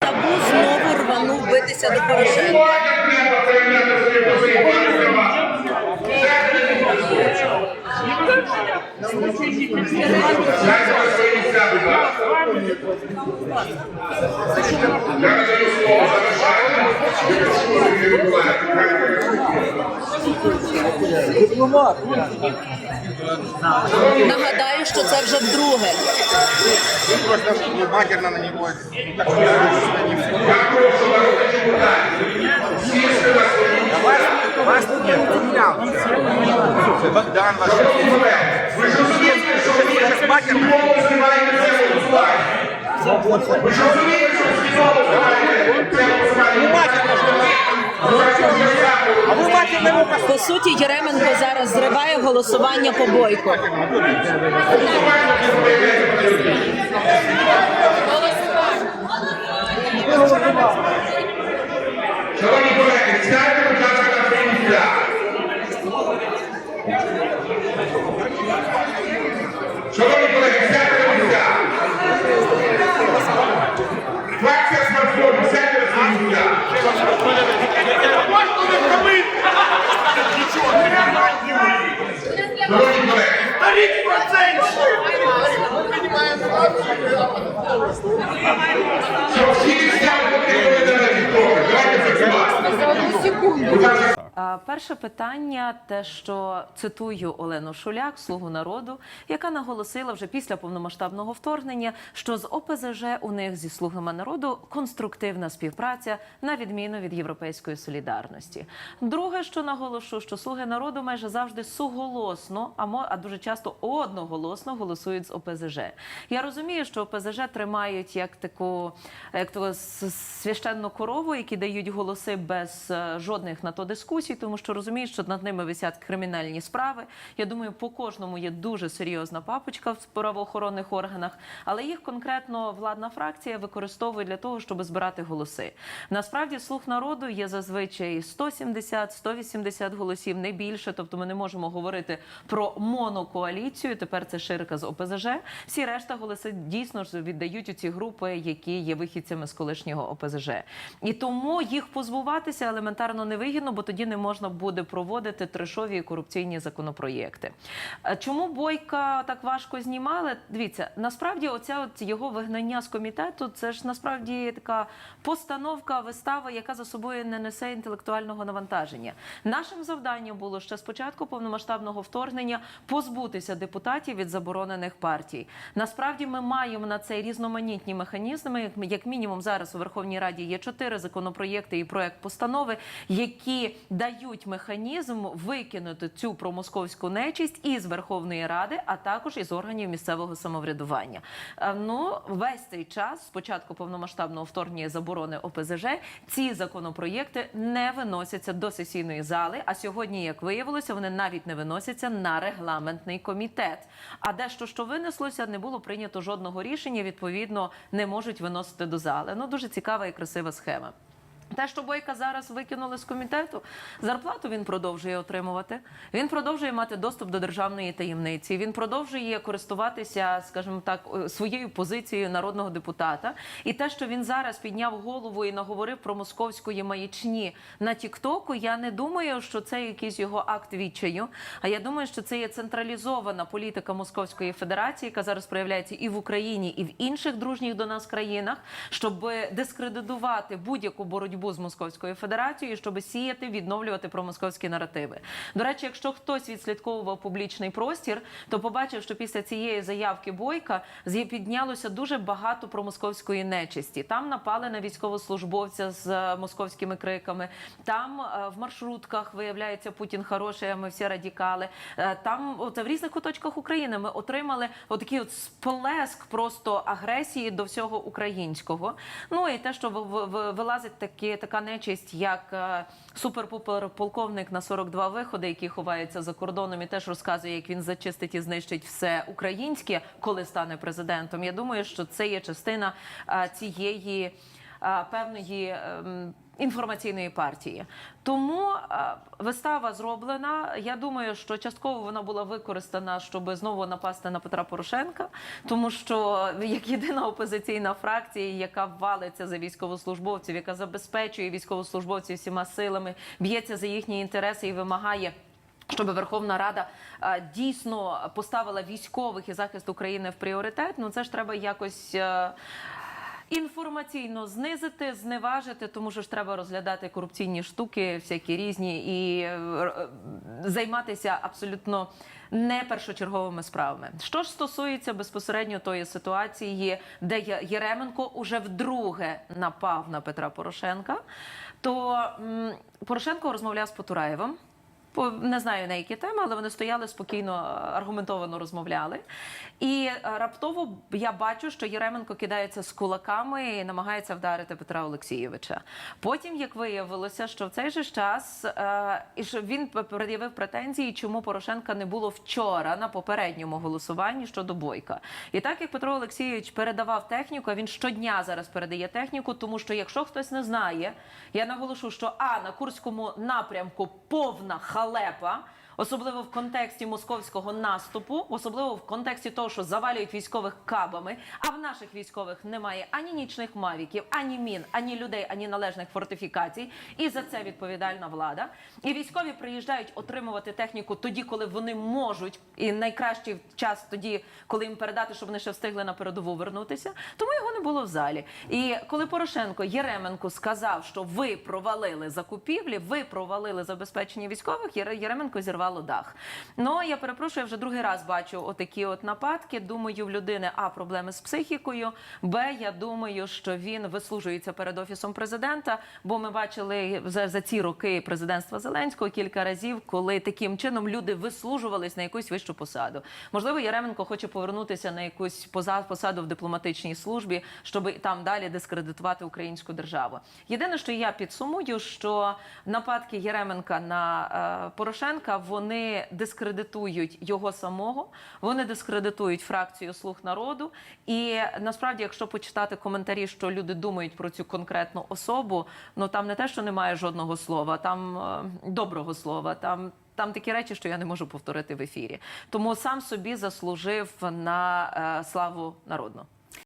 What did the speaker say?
Табу знову рванув битися до Порошенка. треба Нагадаю, що це вже вдруге. Просто на вас, не поменял. Богдан ваш. Ви ж розумієте, що ви свідомо це? Ви ж розумієте, що ви це. По суті, Єременко зриває голосування по бойку. Шановні колеги, сядьте, будь ласка, на місця. Шановні колеги, сядьте на місця. Фракція смартфону, сядьте на свої місця. Шановні колеги, щоб всі місця потрібні на трохи. Давайте працювати. Перше питання, те, що цитую Олену Шуляк, слугу народу, яка наголосила вже після повномасштабного вторгнення, що з ОПЗЖ у них зі слугами народу конструктивна співпраця на відміну від європейської солідарності. Друге, що наголошу, що слуги народу майже завжди суголосно, а дуже часто одноголосно голосують з ОПЗЖ. Я розумію, що ОПЗЖ тримають як таку як таку священну корову, які дають голоси без е, жодних на то дискусій, тому що розуміють, що над ними висять кримінальні справи. Я думаю, по кожному є дуже серйозна папочка в правоохоронних органах, але їх конкретно владна фракція використовує для того, щоб збирати голоси. Насправді слух народу є зазвичай 170-180 голосів, не більше. Тобто, ми не можемо говорити про монокоаліцію. Тепер це ширка з ОПЗЖ. Всі решта голоси дійсно ж віддають у ці групи, які є вихідцями з колишнього ОПЗЖ. І тому їх позбуватися елементарно невигідно, бо тоді не можна буде проводити трешові корупційні законопроєкти. Е, Чому Бойка так важко знімали? Дивіться, насправді, оця от його вигнання з комітету, це ж насправді така постановка, вистава, яка за собою не несе інтелектуального навантаження. Нашим завданням було ще з початку повномасштабного вторгнення позбутися депутатів від заборонених партій. Насправді ми маємо на це різноманітні механізми. Як мінімум, зараз у Верховній Раді є чотири законопроєкти і проект постанови, які дають механізм викинути цю промосковську нечисть із Верховної Ради, а також із органів місцевого самоврядування. Е, Ну весь цей час, з початку повномасштабного вторгнення заборони ОПЗЖ, ці законопроєкти не виносяться до сесійної зали. А сьогодні, як виявилося, вони навіть не виносяться на регламентний комітет. А дещо, що винеслося, не було прийнято жодного рішення. Відповідно, не можуть виносити до зали. Ну дуже цікава і красива схема. Те, що Бойка зараз викинули з комітету, зарплату він продовжує отримувати. Він продовжує мати доступ до державної таємниці. Він продовжує користуватися, скажімо так, е, своєю позицією народного депутата. І те, що він зараз підняв голову і наговорив про московської маячні на Тіктоку, я не думаю, що це якийсь його акт відчаю. А я думаю, що це є централізована політика Московської Федерації, яка зараз проявляється і в Україні, і в інших дружніх до нас країнах, щоб дискредитувати будь-яку боротьбу з Московською Федерацією, щоб сіяти, відновлювати промосковські наративи. До речі, якщо хтось відслідковував публічний простір, то побачив, що після цієї заявки Бойка піднялося дуже багато промосковської нечисті. Там напали на військовослужбовця з е, московськими криками. Там е, в маршрутках виявляється Путін хороший, а ми всі радикали. Е, Там оце в різних куточках України ми отримали отакий от сплеск просто агресії до всього українського. Ну і те, що вилазить такі така нечисть, як е, супер-пупер полковник на 42 виходи, який ховається за кордоном, і теж розказує, як він зачистить і знищить все українське, коли стане президентом. Я думаю, що це є частина е, цієї е, певної. Інформаційної партії. Тому е, вистава зроблена. Я думаю, що частково вона була використана, щоб знову напасти на Петра Порошенка, тому що як єдина опозиційна фракція, яка валиться за військовослужбовців, яка забезпечує військовослужбовців всіма силами, б'ється за їхні інтереси і вимагає. Щоб Верховна Рада е, дійсно поставила військових і захист України в пріоритет, ну це ж треба якось е, інформаційно знизити, зневажити, тому що ж треба розглядати корупційні штуки, всякі різні, і е, займатися абсолютно не першочерговими справами. Що ж стосується безпосередньо тої ситуації, де Єременко уже вдруге напав на Петра Порошенка, то Порошенко розмовляв з Потураєвим. По не знаю на які теми, але вони стояли спокійно, е, аргументовано розмовляли. І е, раптово я бачу, що Єременко кидається з кулаками і намагається вдарити Петра Олексійовича. Потім, як виявилося, що в цей же час е, і що він пред'явив претензії, чому Порошенка не було вчора на попередньому голосуванні щодо бойка. І так як Петро Олексійович передавав техніку, він щодня зараз передає техніку, тому що якщо хтось не знає, я наголошу, що а на курському напрямку повна халепа. Особливо в контексті московського наступу, особливо в контексті того, що завалюють військових кабами. А в наших військових немає ані нічних мавіків, ані мін, ані людей, ані належних фортифікацій. І за це відповідальна влада. І військові приїжджають отримувати техніку тоді, коли вони можуть, і найкращий час тоді, коли їм передати, щоб вони ще встигли на передову вернутися. Тому його не було в залі. І коли Порошенко Єременко сказав, що ви провалили закупівлі, ви провалили забезпечення військових, Єре- Єременко зірвало дах. Ну я перепрошую, я вже другий раз бачу отакі от нападки. Думаю, в людини а проблеми з психікою. Б, я думаю, що він вислужується перед офісом президента. Бо ми бачили за, за ці роки президентства Зеленського кілька разів, коли таким чином люди вислужувались на якусь вищу посаду. Можливо, Яременко хоче повернутися на якусь поза- посаду в дипломатичній службі, щоб там далі дискредитувати українську державу. Єдине, що я підсумую, що нападки Єременка на е, Порошенка вони дискредитують його самого, вони дискредитують фракцію Слуг народу. І насправді, якщо почитати коментарі, що люди думають про цю конкретну особу, ну там не те, що немає жодного слова, там е, доброго слова, там. Там такі речі, що я не можу повторити в ефірі. Тому сам собі заслужив на е, славу народну.